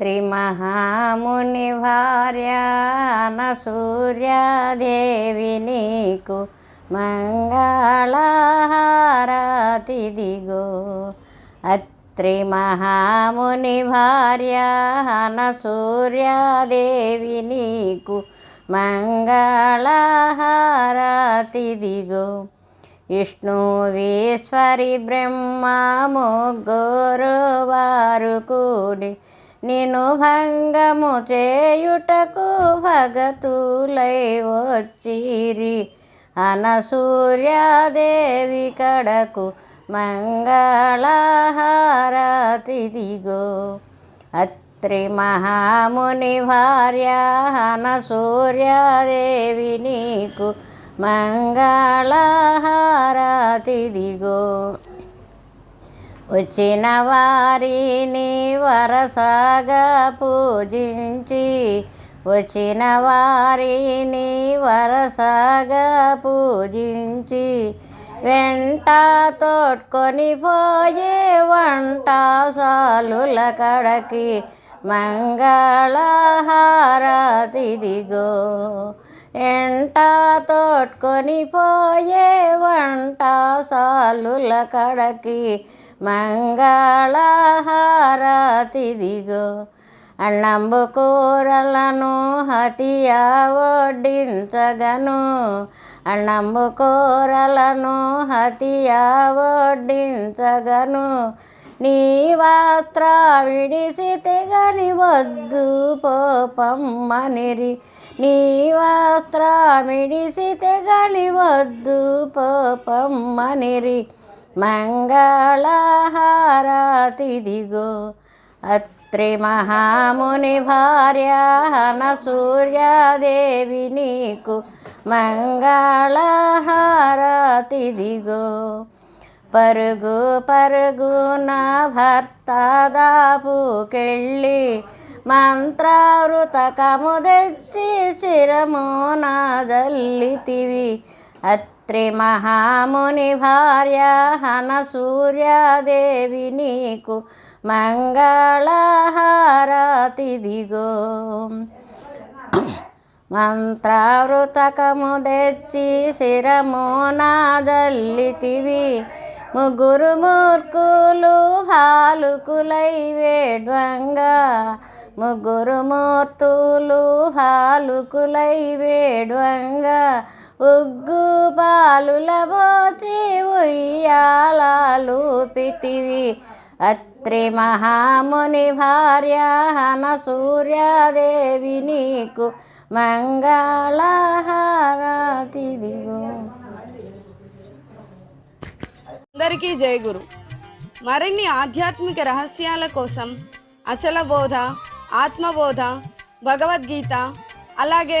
త్రిమహాముని భార్యాన సూర్యాదేవి నీకు మంగళహారతి దిగో అత్రి మహాముని భార్య సూర్యాదేవి నీకు మంగళహారతి దిగో విష్ణువీశ్వరి బ్రహ్మ ముగ్గురు వారు కూడి నేను భంగము చేయుటకు భగతులై వచ్చిరి. అనసూర్యాదేవి కడకు మంగళహారతి దిగో అత్రి మహాముని భార్య అనసూర్యాదేవి నీకు మంగళహారతి దిగో వచ్చిన వారిని వరసాగా పూజించి వచ్చిన వారిని వరసాగా పూజించి వెంట తోడ్కొని పోయే వంట సాలుల కడకి మంగళహారతి దిగో ఎంట తోడ్కొని పోయే వంట సాలుల కడకి మంగళహారతి దిగో అన్నంబు కూరలను హతియా వడ్డించగను. అన్నంబు కూరలను హతియా వడ్డించగను. నీ వాత్ర విడిసి తెగని వద్దు పోపమ్మనిరి. నీ వాత్ర విడిసి తెగని వద్దు పోపమ్మనిరి. మంగళహారతి దిగో అత్రి మహాముని భార్య సూర్యాదేవి నీకు మంగళహారతి దిగో పరుగు పరుగు నా భర్త దాపుకెళ్ళి మంత్రావృతకము తెచ్చి శిరము నాదల్లితివి అత్రి మహాముని భార్య సూర్యాదేవి నీకు మంగళహారతి దిగో మంత్రావృతకము తెచ్చి శిరము నాదల్లితివి ముగ్గురు మూర్ఖులు హాలుకులై వేడ్వంగా. ముగ్గురు మూర్తులు హాలుకులై వేడ్వంగా. ఉగ్గు పాలుల పోచి ఉయ్యాలాలు పితివి. అత్రి మహాముని భార్య సూర్యాదేవి నీకు మంగళహారతి దిగో అందరికీ జై గురు. మరిన్ని ఆధ్యాత్మిక రహస్యాల కోసం అచల బోధ ఆత్మబోధ భగవద్గీత అలాగే